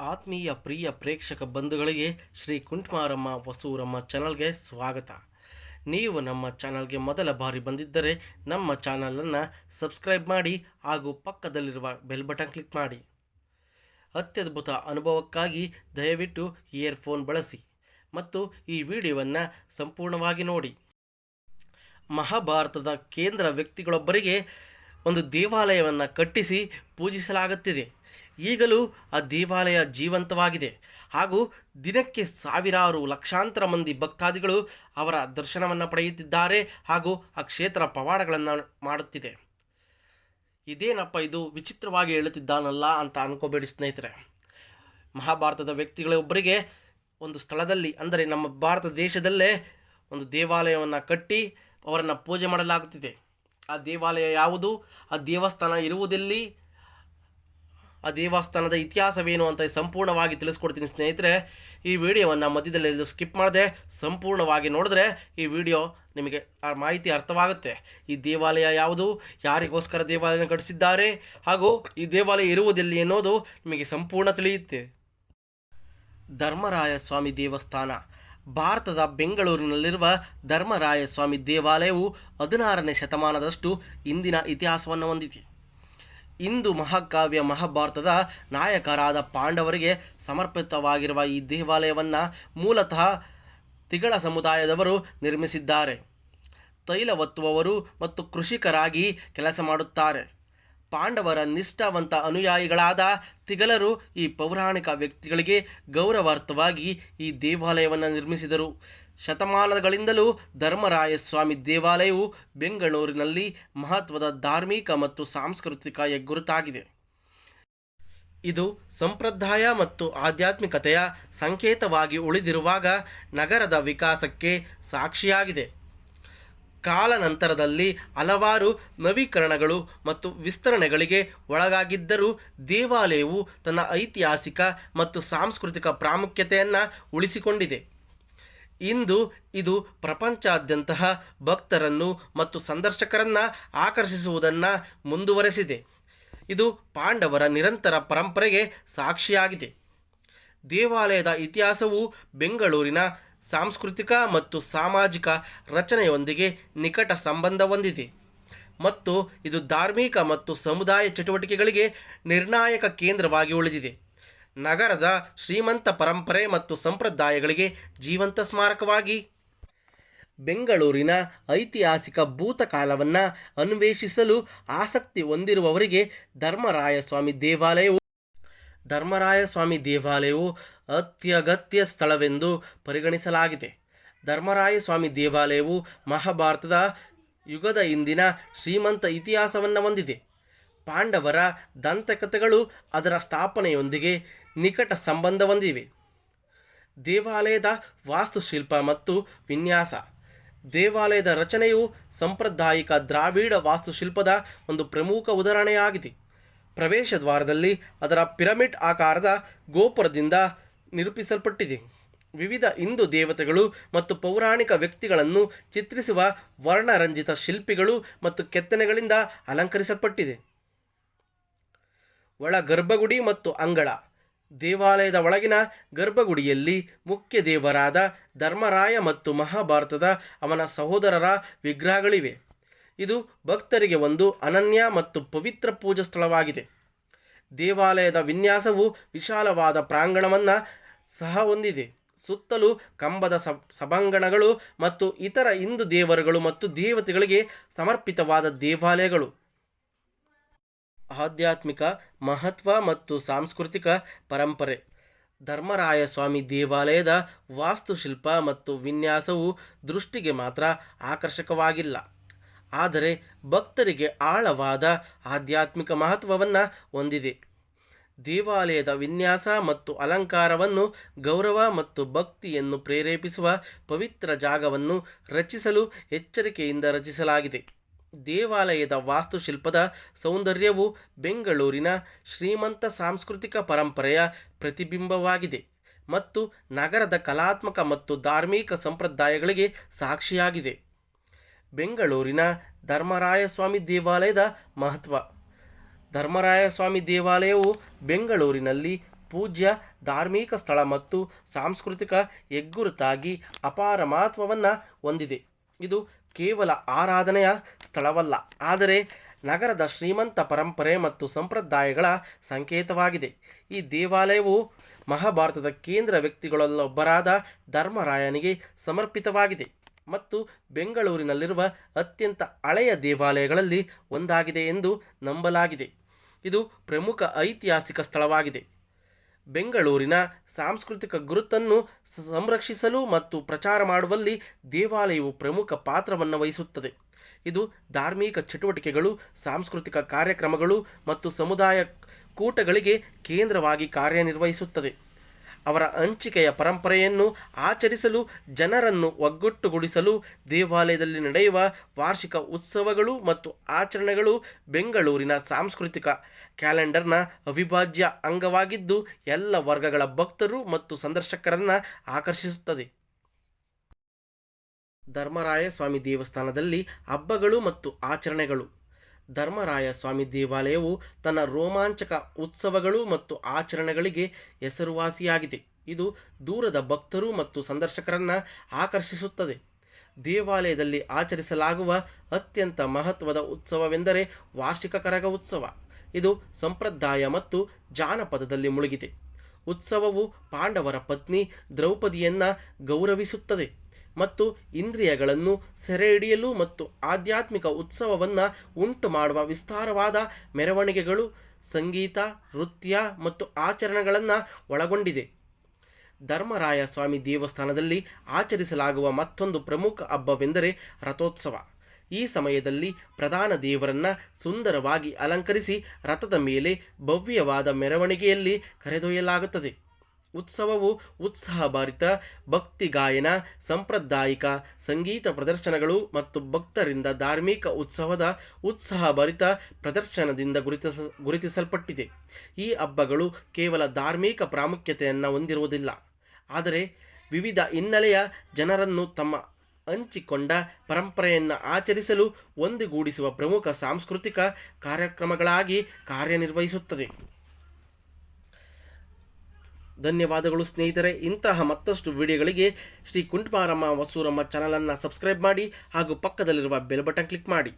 ಆತ್ಮೀಯ ಪ್ರಿಯ ಪ್ರೇಕ್ಷಕ ಬಂಧುಗಳಿಗೆ ಶ್ರೀ ಕುಂಟ್ಮಾರಮ್ಮ ವಸೂರಮ್ಮ ಚಾನಲ್ಗೆ ಸ್ವಾಗತ. ನೀವು ನಮ್ಮ ಚಾನಲ್ಗೆ ಮೊದಲ ಬಾರಿ ಬಂದಿದ್ದರೆ ನಮ್ಮ ಚಾನಲನ್ನು ಸಬ್ಸ್ಕ್ರೈಬ್ ಮಾಡಿ ಹಾಗೂ ಪಕ್ಕದಲ್ಲಿರುವ ಬೆಲ್ ಬಟನ್ ಕ್ಲಿಕ್ ಮಾಡಿ. ಅತ್ಯದ್ಭುತ ಅನುಭವಕ್ಕಾಗಿ ದಯವಿಟ್ಟು ಇಯರ್ಫೋನ್ ಬಳಸಿ ಮತ್ತು ಈ ವಿಡಿಯೋವನ್ನು ಸಂಪೂರ್ಣವಾಗಿ ನೋಡಿ. ಮಹಾಭಾರತದ ಕೇಂದ್ರ ವ್ಯಕ್ತಿಗಳೊಬ್ಬರಿಗೆ ಒಂದು ದೇವಾಲಯವನ್ನು ಕಟ್ಟಿಸಿ ಪೂಜಿಸಲಾಗುತ್ತಿದೆ. ಈಗಲೂ ಆ ದೇವಾಲಯ ಜೀವಂತವಾಗಿದೆ. ಹಾಗೂ ದಿನಕ್ಕೆ ಸಾವಿರಾರು ಲಕ್ಷಾಂತರ ಮಂದಿ ಭಕ್ತಾದಿಗಳು ಅವರ ದರ್ಶನವನ್ನು ಪಡೆಯುತ್ತಿದ್ದಾರೆ ಹಾಗೂ ಆ ಕ್ಷೇತ್ರ ಪವಾಡಗಳನ್ನು ಮಾಡುತ್ತಿದೆ. ಇದೇನಪ್ಪ ಇದು? ವಿಚಿತ್ರವಾಗಿ ಹೇಳುತ್ತಿದ್ದಾನಲ್ಲ ಅಂತ ಅನ್ಕೋಬೇಡಿ ಸ್ನೇಹಿತರೆ. ಮಹಾಭಾರತದ ವ್ಯಕ್ತಿಗಳೊಬ್ಬರಿಗೆ ಒಂದು ಸ್ಥಳದಲ್ಲಿ, ಅಂದರೆ ನಮ್ಮ ಭಾರತ ದೇಶದಲ್ಲೇ ಒಂದು ದೇವಾಲಯವನ್ನು ಕಟ್ಟಿ ಅವರನ್ನು ಪೂಜೆ ಮಾಡಲಾಗುತ್ತಿದೆ. ಆ ದೇವಾಲಯ ಯಾವುದು? ಆ ದೇವಸ್ಥಾನ ಇರುವುದೆಲ್ಲಿ? ಆ ದೇವಸ್ಥಾನದ ಇತಿಹಾಸವೇನು ಅಂತ ಸಂಪೂರ್ಣವಾಗಿ ತಿಳಿಸ್ಕೊಡ್ತೀನಿ ಸ್ನೇಹಿತರೆ. ಈ ವಿಡಿಯೋವನ್ನು ಮಧ್ಯದಲ್ಲಿ ಸ್ಕಿಪ್ ಮಾಡದೆ ಸಂಪೂರ್ಣವಾಗಿ ನೋಡಿದ್ರೆ ಈ ವಿಡಿಯೋ ನಿಮಗೆ ಆ ಮಾಹಿತಿ ಅರ್ಥವಾಗುತ್ತೆ. ಈ ದೇವಾಲಯ ಯಾವುದು? ಯಾರಿಗೋಸ್ಕರ ದೇವಾಲಯ ಕಟ್ಟಿಸಿದ್ದಾರೆ? ಹಾಗೂ ಈ ದೇವಾಲಯ ಇರುವುದಿಲ್ಲ ಎನ್ನುವುದು ನಿಮಗೆ ಸಂಪೂರ್ಣ ತಿಳಿಯುತ್ತೆ. ಧರ್ಮರಾಯ ಸ್ವಾಮಿ ದೇವಸ್ಥಾನ. ಭಾರತದ ಬೆಂಗಳೂರಿನಲ್ಲಿರುವ ಧರ್ಮರಾಯ ಸ್ವಾಮಿ ದೇವಾಲಯವು ಹದಿನಾರನೇ ಶತಮಾನದಷ್ಟು ಇಂದಿನ ಇತಿಹಾಸವನ್ನು ಹೊಂದಿದೆ. ಇಂದು ಮಹಾಕಾವ್ಯ ಮಹಾಭಾರತದ ನಾಯಕರಾದ ಪಾಂಡವರಿಗೆ ಸಮರ್ಪಿತವಾಗಿರುವ ಈ ದೇವಾಲಯವನ್ನು ಮೂಲತಃ ತಿಗಳ ಸಮುದಾಯದವರು ನಿರ್ಮಿಸಿದ್ದಾರೆ. ತೈಲ ಒತ್ತುವವರು ಮತ್ತು ಕೃಷಿಕರಾಗಿ ಕೆಲಸ ಮಾಡುತ್ತಾರೆ. ಪಾಂಡವರ ನಿಷ್ಠಾವಂತ ಅನುಯಾಯಿಗಳಾದ ತಿಗಲರು ಈ ಪೌರಾಣಿಕ ವ್ಯಕ್ತಿಗಳಿಗೆ ಗೌರವಾರ್ಥವಾಗಿ ಈ ದೇವಾಲಯವನ್ನು ನಿರ್ಮಿಸಿದರು. ಶತಮಾನಗಳಿಂದಲೂ ಧರ್ಮರಾಯ ಸ್ವಾಮಿ ದೇವಾಲಯವು ಬೆಂಗಳೂರಿನಲ್ಲಿ ಮಹತ್ವದ ಧಾರ್ಮಿಕ ಮತ್ತು ಸಾಂಸ್ಕೃತಿಕ ಹೆಗ್ಗುರುತಾಗಿದೆ ಇದು ಸಂಪ್ರದಾಯ ಮತ್ತು ಆಧ್ಯಾತ್ಮಿಕತೆಯ ಸಂಕೇತವಾಗಿ ಉಳಿದಿರುವಾಗ ನಗರದ ವಿಕಾಸಕ್ಕೆ ಸಾಕ್ಷಿಯಾಗಿದೆ. ಕಾಲನಂತರದಲ್ಲಿ ಹಲವಾರು ನವೀಕರಣಗಳು ಮತ್ತು ವಿಸ್ತರಣೆಗಳಿಗೆ ಒಳಗಾಗಿದ್ದರೂ ದೇವಾಲಯವು ತನ್ನ ಐತಿಹಾಸಿಕ ಮತ್ತು ಸಾಂಸ್ಕೃತಿಕ ಪ್ರಾಮುಖ್ಯತೆಯನ್ನು ಉಳಿಸಿಕೊಂಡಿದೆ. ಇಂದು ಇದು ಪ್ರಪಂಚಾದ್ಯಂತಹ ಭಕ್ತರನ್ನು ಮತ್ತು ಸಂದರ್ಶಕರನ್ನು ಆಕರ್ಷಿಸುವುದನ್ನು ಮುಂದುವರೆಸಿದೆ. ಇದು ಪಾಂಡವರ ನಿರಂತರ ಪರಂಪರೆಗೆ ಸಾಕ್ಷಿಯಾಗಿದೆ. ದೇವಾಲಯದ ಇತಿಹಾಸವು ಬೆಂಗಳೂರಿನ ಸಾಂಸ್ಕೃತಿಕ ಮತ್ತು ಸಾಮಾಜಿಕ ರಚನೆಯೊಂದಿಗೆ ನಿಕಟ ಸಂಬಂಧ ಹೊಂದಿದೆ ಮತ್ತು ಇದು ಧಾರ್ಮಿಕ ಮತ್ತು ಸಮುದಾಯ ಚಟುವಟಿಕೆಗಳಿಗೆ ನಿರ್ಣಾಯಕ ಕೇಂದ್ರವಾಗಿ ಉಳಿದಿದೆ. ನಗರದ ಶ್ರೀಮಂತ ಪರಂಪರೆ ಮತ್ತು ಸಂಪ್ರದಾಯಗಳಿಗೆ ಜೀವಂತ ಸ್ಮಾರಕವಾಗಿ. ಬೆಂಗಳೂರಿನ ಐತಿಹಾಸಿಕ ಭೂತಕಾಲವನ್ನು ಅನ್ವೇಷಿಸಲು ಆಸಕ್ತಿ ಹೊಂದಿರುವವರಿಗೆ ಧರ್ಮರಾಯ ಸ್ವಾಮಿ ದೇವಾಲಯವು ಧರ್ಮರಾಯ ಸ್ವಾಮಿ ದೇವಾಲಯವು ಅತ್ಯಗತ್ಯ ಸ್ಥಳವೆಂದು ಪರಿಗಣಿಸಲಾಗಿದೆ. ಧರ್ಮರಾಯ ಸ್ವಾಮಿ ದೇವಾಲಯವು ಮಹಾಭಾರತದ ಯುಗದ ಹಿಂದಿನ ಶ್ರೀಮಂತ ಇತಿಹಾಸವನ್ನು ಹೊಂದಿದೆ. ಪಾಂಡವರ ದಂತಕಥೆಗಳು ಅದರ ಸ್ಥಾಪನೆಯೊಂದಿಗೆ ನಿಕಟ ಸಂಬಂಧ ಹೊಂದಿವೆ. ದೇವಾಲಯದ ವಾಸ್ತುಶಿಲ್ಪ ಮತ್ತು ವಿನ್ಯಾಸ. ದೇವಾಲಯದ ರಚನೆಯು ಸಾಂಪ್ರದಾಯಿಕ ದ್ರಾವಿಡ ವಾಸ್ತುಶಿಲ್ಪದ ಒಂದು ಪ್ರಮುಖ ಉದಾಹರಣೆಯಾಗಿದೆ. ಪ್ರವೇಶ ದ್ವಾರದಲ್ಲಿ ಅದರ ಪಿರಮಿಡ್ ಆಕಾರದ ಗೋಪುರದಿಂದ ನಿರೂಪಿಸಲ್ಪಟ್ಟಿದೆ. ವಿವಿಧ ಹಿಂದೂ ದೇವತೆಗಳು ಮತ್ತು ಪೌರಾಣಿಕ ವ್ಯಕ್ತಿಗಳನ್ನು ಚಿತ್ರಿಸುವ ವರ್ಣರಂಜಿತ ಶಿಲ್ಪಿಗಳು ಮತ್ತು ಕೆತ್ತನೆಗಳಿಂದ ಅಲಂಕರಿಸಲ್ಪಟ್ಟಿದೆ. ಒಳ ಗರ್ಭಗುಡಿ ಮತ್ತು ಅಂಗಳ. ದೇವಾಲಯದ ಒಳಗಿನ ಗರ್ಭಗುಡಿಯಲ್ಲಿ ಮುಖ್ಯ ದೇವರಾದ ಧರ್ಮರಾಯ ಮತ್ತು ಮಹಾಭಾರತದ ಅವನ ಸಹೋದರರ ವಿಗ್ರಹಗಳಿವೆ. ಇದು ಭಕ್ತರಿಗೆ ಒಂದು ಅನನ್ಯ ಮತ್ತು ಪವಿತ್ರ ಪೂಜಾ ಸ್ಥಳವಾಗಿದೆ. ದೇವಾಲಯದ ವಿನ್ಯಾಸವು ವಿಶಾಲವಾದ ಪ್ರಾಂಗಣವನ್ನು ಸಹ ಹೊಂದಿದೆ. ಸುತ್ತಲೂ ಕಂಬದ ಸಭಾಂಗಣಗಳು ಮತ್ತು ಇತರ ಹಿಂದೂ ದೇವರುಗಳು ಮತ್ತು ದೇವತೆಗಳಿಗೆ ಸಮರ್ಪಿತವಾದ ದೇವಾಲಯಗಳು. ಆಧ್ಯಾತ್ಮಿಕ ಮಹತ್ವ ಮತ್ತು ಸಾಂಸ್ಕೃತಿಕ ಪರಂಪರೆ. ಧರ್ಮರಾಯಸ್ವಾಮಿ ದೇವಾಲಯದ ವಾಸ್ತುಶಿಲ್ಪ ಮತ್ತು ವಿನ್ಯಾಸವು ದೃಷ್ಟಿಗೆ ಮಾತ್ರ ಆಕರ್ಷಕವಾಗಿಲ್ಲ. ಆದರೆ ಭಕ್ತರಿಗೆ ಆಳವಾದ ಆಧ್ಯಾತ್ಮಿಕ ಮಹತ್ವವನ್ನು ಹೊಂದಿದೆ. ದೇವಾಲಯದ ವಿನ್ಯಾಸ ಮತ್ತು ಅಲಂಕಾರವನ್ನು ಗೌರವ ಮತ್ತು ಭಕ್ತಿಯನ್ನು ಪ್ರೇರೇಪಿಸುವ ಪವಿತ್ರ ಜಾಗವನ್ನು ರಚಿಸಲು ಎಚ್ಚರಿಕೆಯಿಂದ ರಚಿಸಲಾಗಿದೆ. ದೇವಾಲಯದ ವಾಸ್ತುಶಿಲ್ಪದ ಸೌಂದರ್ಯವು ಬೆಂಗಳೂರಿನ ಶ್ರೀಮಂತ ಸಾಂಸ್ಕೃತಿಕ ಪರಂಪರೆಯ ಪ್ರತಿಬಿಂಬವಾಗಿದೆ ಮತ್ತು ನಗರದ ಕಲಾತ್ಮಕ ಮತ್ತು ಧಾರ್ಮಿಕ ಸಂಪ್ರದಾಯಗಳಿಗೆ ಸಾಕ್ಷಿಯಾಗಿದೆ. ಬೆಂಗಳೂರಿನ ಧರ್ಮರಾಯಸ್ವಾಮಿ ದೇವಾಲಯದ ಮಹತ್ವ. ಧರ್ಮರಾಯಸ್ವಾಮಿ ದೇವಾಲಯವು ಬೆಂಗಳೂರಿನಲ್ಲಿ ಪೂಜ್ಯ ಧಾರ್ಮಿಕ ಸ್ಥಳ ಮತ್ತು ಸಾಂಸ್ಕೃತಿಕ ಹೆಗ್ಗುರುತಾಗಿ ಅಪಾರ ಮಹತ್ವವನ್ನು ಹೊಂದಿದೆ. ಇದು ಕೇವಲ ಆರಾಧನೆಯ ಸ್ಥಳವಲ್ಲ, ಆದರೆ ನಗರದ ಶ್ರೀಮಂತ ಪರಂಪರೆ ಮತ್ತು ಸಂಪ್ರದಾಯಗಳ ಸಂಕೇತವಾಗಿದೆ. ಈ ದೇವಾಲಯವು ಮಹಾಭಾರತದ ಕೇಂದ್ರ ವ್ಯಕ್ತಿಗಳಲ್ಲೊಬ್ಬರಾದ ಧರ್ಮರಾಯನಿಗೆ ಸಮರ್ಪಿತವಾಗಿದೆ ಮತ್ತು ಬೆಂಗಳೂರಿನಲ್ಲಿರುವ ಅತ್ಯಂತ ಹಳೆಯ ದೇವಾಲಯಗಳಲ್ಲಿ ಒಂದಾಗಿದೆ ಎಂದು ನಂಬಲಾಗಿದೆ. ಇದು ಪ್ರಮುಖ ಐತಿಹಾಸಿಕ ಸ್ಥಳವಾಗಿದೆ. ಬೆಂಗಳೂರಿನ ಸಾಂಸ್ಕೃತಿಕ ಗುರುತನ್ನು ಸಂರಕ್ಷಿಸಲು ಮತ್ತು ಪ್ರಚಾರ ಮಾಡುವಲ್ಲಿ ದೇವಾಲಯವು ಪ್ರಮುಖ ಪಾತ್ರವನ್ನು ವಹಿಸುತ್ತದೆ. ಇದು ಧಾರ್ಮಿಕ ಚಟುವಟಿಕೆಗಳು, ಸಾಂಸ್ಕೃತಿಕ ಕಾರ್ಯಕ್ರಮಗಳು ಮತ್ತು ಸಮುದಾಯ ಕೂಟಗಳಿಗೆ ಕೇಂದ್ರವಾಗಿ ಕಾರ್ಯನಿರ್ವಹಿಸುತ್ತದೆ. ಅವರ ಹಂಚಿಕೆಯ ಪರಂಪರೆಯನ್ನು ಆಚರಿಸಲು, ಜನರನ್ನು ಒಗ್ಗಟ್ಟುಗೊಳಿಸಲು, ದೇವಾಲಯದಲ್ಲಿ ನಡೆಯುವ ವಾರ್ಷಿಕ ಉತ್ಸವಗಳು ಮತ್ತು ಆಚರಣೆಗಳು ಬೆಂಗಳೂರಿನ ಸಾಂಸ್ಕೃತಿಕ ಕ್ಯಾಲೆಂಡರ್ನ ಅವಿಭಾಜ್ಯ ಅಂಗವಾಗಿದ್ದು, ಎಲ್ಲ ವರ್ಗಗಳ ಭಕ್ತರು ಮತ್ತು ಸಂದರ್ಶಕರನ್ನು ಆಕರ್ಷಿಸುತ್ತದೆ. ಧರ್ಮರಾಯ ಸ್ವಾಮಿ ದೇವಸ್ಥಾನದಲ್ಲಿ ಹಬ್ಬಗಳು ಮತ್ತು ಆಚರಣೆಗಳು. ಧರ್ಮರಾಯ ಸ್ವಾಮಿ ದೇವಾಲಯವು ತನ್ನ ರೋಮಾಂಚಕ ಉತ್ಸವಗಳು ಮತ್ತು ಆಚರಣೆಗಳಿಗೆ ಹೆಸರುವಾಸಿಯಾಗಿದೆ. ಇದು ದೂರದ ಭಕ್ತರು ಮತ್ತು ಸಂದರ್ಶಕರನ್ನು ಆಕರ್ಷಿಸುತ್ತದೆ. ದೇವಾಲಯದಲ್ಲಿ ಆಚರಿಸಲಾಗುವ ಅತ್ಯಂತ ಮಹತ್ವದ ಉತ್ಸವವೆಂದರೆ ವಾರ್ಷಿಕ ಕರಗ ಉತ್ಸವ. ಇದು ಸಂಪ್ರದಾಯ ಮತ್ತು ಜಾನಪದದಲ್ಲಿ ಮುಳುಗಿದೆ. ಉತ್ಸವವು ಪಾಂಡವರ ಪತ್ನಿ ದ್ರೌಪದಿಯನ್ನು ಗೌರವಿಸುತ್ತದೆ. ಮತ್ತು ಇಂದ್ರಿಯಗಳನ್ನು ಸೆರೆಹಿಡಿಯಲು ಮತ್ತು ಆಧ್ಯಾತ್ಮಿಕ ಉತ್ಸವವನ್ನು ಉಂಟು ಮಾಡುವ ವಿಸ್ತಾರವಾದ ಮೆರವಣಿಗೆಗಳು ಸಂಗೀತ, ನೃತ್ಯ ಮತ್ತು ಆಚರಣೆಗಳನ್ನು ಒಳಗೊಂಡಿದೆ. ಧರ್ಮರಾಯ ಸ್ವಾಮಿ ದೇವಸ್ಥಾನದಲ್ಲಿ ಆಚರಿಸಲಾಗುವ ಮತ್ತೊಂದು ಪ್ರಮುಖ ಹಬ್ಬವೆಂದರೆ ರಥೋತ್ಸವ. ಈ ಸಮಯದಲ್ಲಿ ಪ್ರಧಾನ ದೇವರನ್ನ ಸುಂದರವಾಗಿ ಅಲಂಕರಿಸಿ ರಥದ ಮೇಲೆ ಭವ್ಯವಾದ ಮೆರವಣಿಗೆಯಲ್ಲಿ ಕರೆದೊಯ್ಯಲಾಗುತ್ತದೆ. ಉತ್ಸವವು ಉತ್ಸಾಹಭರಿತ, ಭಕ್ತಿ ಗಾಯನ, ಸಾಂಪ್ರದಾಯಿಕ ಸಂಗೀತ ಪ್ರದರ್ಶನಗಳು ಮತ್ತು ಭಕ್ತರಿಂದ ಧಾರ್ಮಿಕ ಉತ್ಸವದ ಉತ್ಸಾಹಭರಿತ ಪ್ರದರ್ಶನದಿಂದ ಗುರುತಿಸ, ಗುರುತಿಸಲ್ಪಟ್ಟಿದೆ. ಈ ಹಬ್ಬಗಳು ಕೇವಲ ಧಾರ್ಮಿಕ ಪ್ರಾಮುಖ್ಯತೆಯನ್ನು ಹೊಂದಿರುವುದಿಲ್ಲ. ಆದರೆ ವಿವಿಧ ಹಿನ್ನೆಲೆಯ ಜನರನ್ನು ತಮ್ಮ ಹಂಚಿಕೊಂಡ ಪರಂಪರೆಯನ್ನು ಆಚರಿಸಲು ಒಂದುಗೂಡಿಸುವ ಪ್ರಮುಖ ಸಾಂಸ್ಕೃತಿಕ ಕಾರ್ಯಕ್ರಮಗಳಾಗಿ ಕಾರ್ಯನಿರ್ವಹಿಸುತ್ತದೆ. ಧನ್ಯವಾದಗಳು ಸ್ನೇಹಿತರೆ. ಇಂತಹ ಮತ್ತಷ್ಟು ವಿಡಿಯೋಗಳಿಗೆ ಶ್ರೀ ಕುಂಟಮಾರಮ್ಮ ವಸೂರಮ್ಮ ಚಾನಲನ್ನು ಸಬ್ಸ್ಕ್ರೈಬ್ ಮಾಡಿ ಹಾಗೂ ಪಕ್ಕದಲ್ಲಿರುವ ಬೆಲ್ ಬಟನ್ ಕ್ಲಿಕ್ ಮಾಡಿ.